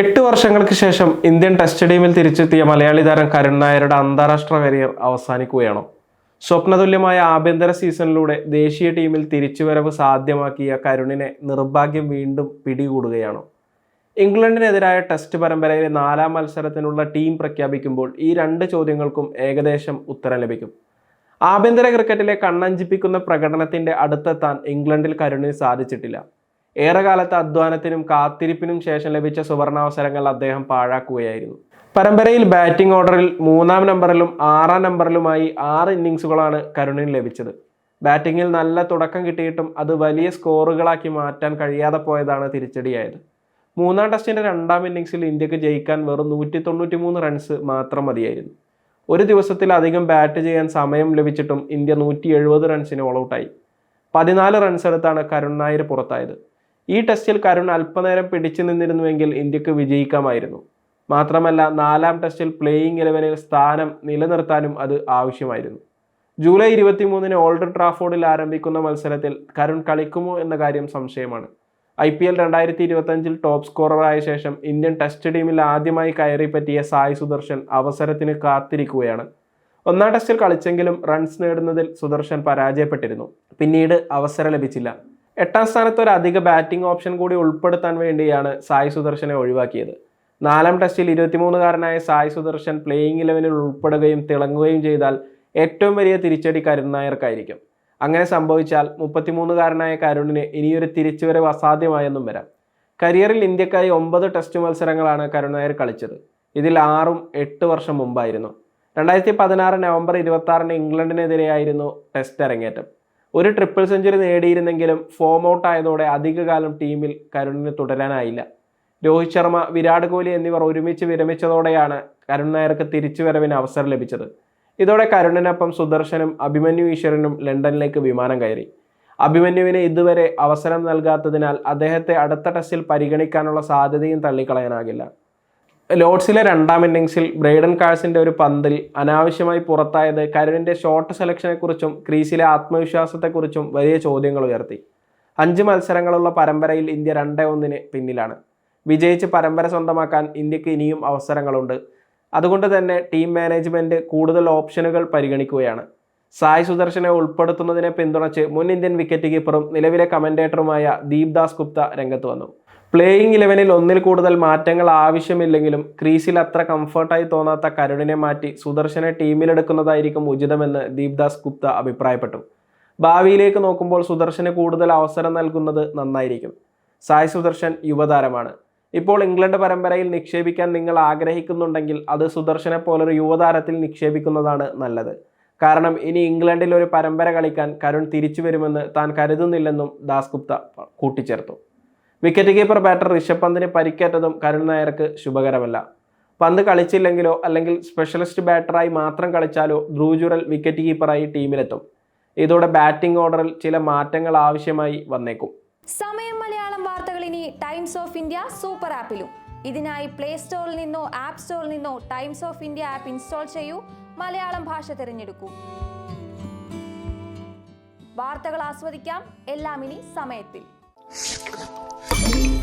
എട്ട് വർഷങ്ങൾക്ക് ശേഷം ഇന്ത്യൻ ടെസ്റ്റ് ടീമിൽ തിരിച്ചെത്തിയ മലയാളി താരം കരുൺ നായരുടെ അന്താരാഷ്ട്ര കരിയർ അവസാനിക്കുകയാണോ. സ്വപ്നതുല്യമായ ആഭ്യന്തര സീസണിലൂടെ ദേശീയ ടീമിൽ തിരിച്ചുവരവ് സാധ്യമാക്കിയ കരുണിനെ നിർഭാഗ്യം വീണ്ടും പിടികൂടുകയാണോ. ഇംഗ്ലണ്ടിനെതിരായ ടെസ്റ്റ് പരമ്പരയിലെ നാലാം മത്സരത്തിനുള്ള ടീം പ്രഖ്യാപിക്കുമ്പോൾ ഈ രണ്ട് ചോദ്യങ്ങൾക്കും ഏകദേശം ഉത്തരം ലഭിക്കും. ആഭ്യന്തര ക്രിക്കറ്റിലെ കണ്ണഞ്ചിപ്പിക്കുന്ന പ്രകടനത്തിന്റെ അടുത്തെത്താൻ ഇംഗ്ലണ്ടിൽ കരുണിന് സാധിച്ചിട്ടില്ല. ഏറെക്കാലത്തെ അധ്വാനത്തിനും കാത്തിരിപ്പിനും ശേഷം ലഭിച്ച സുവർണാവസരങ്ങൾ അദ്ദേഹം പാഴാക്കുകയായിരുന്നു. പരമ്പരയിൽ ബാറ്റിംഗ് ഓർഡറിൽ മൂന്നാം നമ്പറിലും ആറാം നമ്പറിലുമായി ആറ് ഇന്നിങ്സുകളാണ് കരുണിന് ലഭിച്ചത്. ബാറ്റിങ്ങിൽ നല്ല തുടക്കം കിട്ടിയിട്ടും അത് വലിയ സ്കോറുകളാക്കി മാറ്റാൻ കഴിയാതെ പോയതാണ് തിരിച്ചടിയായത്. മൂന്നാം ടെസ്റ്റിന്റെ രണ്ടാം ഇന്നിങ്സിൽ ഇന്ത്യയ്ക്ക് ജയിക്കാൻ വെറും നൂറ്റി തൊണ്ണൂറ്റി മൂന്ന് റൺസ് മാത്രം മതിയായിരുന്നു. ഒരു ദിവസത്തിലധികം ബാറ്റ് ചെയ്യാൻ സമയം ലഭിച്ചിട്ടും ഇന്ത്യ നൂറ്റി എഴുപത് റൺസിന് ഓൾ ഔട്ടായി. പതിനാല് റൺസ് എടുത്താണ് കരുൺ നായർ പുറത്തായത്. ഈ ടെസ്റ്റിൽ കരുൺ അല്പനേരം പിടിച്ചു നിന്നിരുന്നുവെങ്കിൽ ഇന്ത്യയ്ക്ക് വിജയിക്കാമായിരുന്നു. മാത്രമല്ല നാലാം ടെസ്റ്റിൽ പ്ലേയിങ് ഇലവനിൽ സ്ഥാനം നിലനിർത്താനും അത് ആവശ്യമായിരുന്നു. ജൂലൈ ഇരുപത്തിമൂന്നിന് ഓൾഡ് ട്രാഫോർഡിൽ ആരംഭിക്കുന്ന മത്സരത്തിൽ കരുൺ കളിക്കുമോ എന്ന കാര്യം സംശയമാണ്. ഐ പി എൽ രണ്ടായിരത്തി ഇരുപത്തഞ്ചിൽ ടോപ്പ് സ്കോററായ ശേഷം ഇന്ത്യൻ ടെസ്റ്റ് ടീമിൽ ആദ്യമായി കയറി പറ്റിയ സായ് സുദർശൻ അവസരത്തിന് കാത്തിരിക്കുകയാണ്. ഒന്നാം ടെസ്റ്റിൽ കളിച്ചെങ്കിലും റൺസ് നേടുന്നതിൽ സുദർശൻ പരാജയപ്പെട്ടിരുന്നു. പിന്നീട് അവസരം ലഭിച്ചില്ല. എട്ടാം സ്ഥാനത്ത് ഒരു അധിക ബാറ്റിംഗ് ഓപ്ഷൻ കൂടി ഉൾപ്പെടുത്താൻ വേണ്ടിയാണ് സായ് സുദർശനെ ഒഴിവാക്കിയത്. നാലാം ടെസ്റ്റിൽ ഇരുപത്തിമൂന്നുകാരനായ സായ് സുദർശൻ പ്ലേയിങ് ഇലവനിൽ ഉൾപ്പെടുകയും തിളങ്ങുകയും ചെയ്താൽ ഏറ്റവും വലിയ തിരിച്ചടി കരുൺ നായർക്കായിരിക്കും. അങ്ങനെ സംഭവിച്ചാൽ മുപ്പത്തിമൂന്നുകാരനായ കരുണിന് ഇനിയൊരു തിരിച്ചുവരവ് അസാധ്യമായെന്നും വരാം. കരിയറിൽ ഇന്ത്യക്കായി ഒമ്പത് ടെസ്റ്റ് മത്സരങ്ങളാണ് കരുൺ നായർ കളിച്ചത്. ഇതിൽ ആറും എട്ട് വർഷം മുമ്പായിരുന്നു. രണ്ടായിരത്തി പതിനാറ് നവംബർ ഇരുപത്തി ആറിന് ഇംഗ്ലണ്ടിനെതിരെയായിരുന്നു ടെസ്റ്റ് അരങ്ങേറ്റം. ഒരു ട്രിപ്പിൾ സെഞ്ചുറി നേടിയിരുന്നെങ്കിലും ഫോം ഔട്ട് ആയതോടെ അധികകാലം ടീമിൽ കരുണിന് തുടരാനായില്ല. രോഹിത് ശർമ്മ വിരാട് കോഹ്ലി എന്നിവർ ഒരുമിച്ച് വിരമിച്ചതോടെയാണ് കരുൺ നായർക്ക് തിരിച്ചുവരവിന് അവസരം ലഭിച്ചത്. ഇതോടെ കരുണിനൊപ്പം സുദർശനും അഭിമന്യു ഈശ്വരനും ലണ്ടനിലേക്ക് വിമാനം കയറി. അഭിമന്യുവിന് ഇതുവരെ അവസരം നൽകാത്തതിനാൽ അദ്ദേഹത്തെ അടുത്ത ടെസ്റ്റിൽ പരിഗണിക്കാനുള്ള സാധ്യതയും തള്ളിക്കളയാനാകില്ല. ലോർഡ്സിലെ രണ്ടാം ഇന്നിങ്സിൽ ബ്രൈഡൻ കാഴ്സിന്റെ ഒരു പന്തിൽ അനാവശ്യമായി പുറത്തായത് കരുണിന്റെ ഷോട്ട് സെലക്ഷനെക്കുറിച്ചും ക്രീസിലെ ആത്മവിശ്വാസത്തെക്കുറിച്ചും വലിയ ചോദ്യങ്ങൾ ഉയർത്തി. അഞ്ച് മത്സരങ്ങളുള്ള പരമ്പരയിൽ ഇന്ത്യ രണ്ടേ ഒന്നിന് പിന്നിലാണ്. വിജയിച്ച് പരമ്പര സ്വന്തമാക്കാൻ ഇന്ത്യയ്ക്ക് ഇനിയും അവസരങ്ങളുണ്ട്. അതുകൊണ്ട് തന്നെ ടീം മാനേജ്മെന്റ് കൂടുതൽ ഓപ്ഷനുകൾ പരിഗണിക്കുകയാണ്. സായ് സുദർശനെ ഉൾപ്പെടുത്തുന്നതിനെ പിന്തുണച്ച് മുൻ ഇന്ത്യൻ വിക്കറ്റ് കീപ്പറും നിലവിലെ കമന്റേറ്ററുമായ ദീപ് ദാസ് ഗുപ്ത രംഗത്ത് വന്നു. പ്ലേയിങ് ഇലവനിൽ ഒന്നിൽ കൂടുതൽ മാറ്റങ്ങൾ ആവശ്യമില്ലെങ്കിലും ക്രീസിൽ അത്ര കംഫർട്ടായി തോന്നാത്ത കരുണിനെ മാറ്റി സുദർശനെ ടീമിലെടുക്കുന്നതായിരിക്കും ഉചിതമെന്ന് ദീപ്ദാസ് ഗുപ്ത അഭിപ്രായപ്പെട്ടു. ഭാവിയിലേക്ക് നോക്കുമ്പോൾ സുദർശന് കൂടുതൽ അവസരം നൽകുന്നത് നന്നായിരിക്കും. സായ് സുദർശൻ യുവതാരമാണ്. ഇപ്പോൾ ഇംഗ്ലണ്ട് പരമ്പരയിൽ നിക്ഷേപിക്കാൻ നിങ്ങൾ ആഗ്രഹിക്കുന്നുണ്ടെങ്കിൽ അത് സുദർശനെ പോലൊരു യുവതാരത്തിൽ നിക്ഷേപിക്കുന്നതാണ് നല്ലത്. കാരണം ഇനി ഇംഗ്ലണ്ടിൽ ഒരു പരമ്പര കളിക്കാൻ കരുൺ തിരിച്ചു വരുമെന്ന് താൻ കരുതുന്നില്ലെന്നും ദാസ് ഗുപ്ത കൂട്ടിച്ചേർത്തു. വിക്കറ്റ് കീപ്പർ ബാറ്റർ ഋഷഭ് പന്തിന് പരിക്കേറ്റതും കരുൺ നായർക്ക് ശുഭകരമല്ല. പന്ത് കളിച്ചില്ലെങ്കിലോ അല്ലെങ്കിൽ സ്പെഷ്യലിസ്റ്റ് ബാറ്ററായി മാത്രം കളിച്ചാലോ ധ്രുവ് വിക്കറ്റ് കീപ്പറായി ടീമിലെത്തും. ഇതോടെ ബാറ്റിംഗ് ഓർഡറിൽ ചില മാറ്റങ്ങൾ ആവശ്യമായി വന്നേക്കും. സമയം മലയാളം വാർത്തകൾ ഇനി ടൈംസ് ഓഫ് ഇന്ത്യ സൂപ്പർ ആപ്പിലും ഇതിനായി പ്ലേ സ്റ്റോറിൽ നിന്നോ ആപ്പ് സ്റ്റോറിൽ നിന്നോ Times of India app install ചെയ്യൂ. മലയാളം ഭാഷ തിരഞ്ഞെടുക്കൂ. വാർത്തകൾ ആസ്വദിക്കാം. എല്ലാം ഇനി സമയത്തിൽ. Thank you.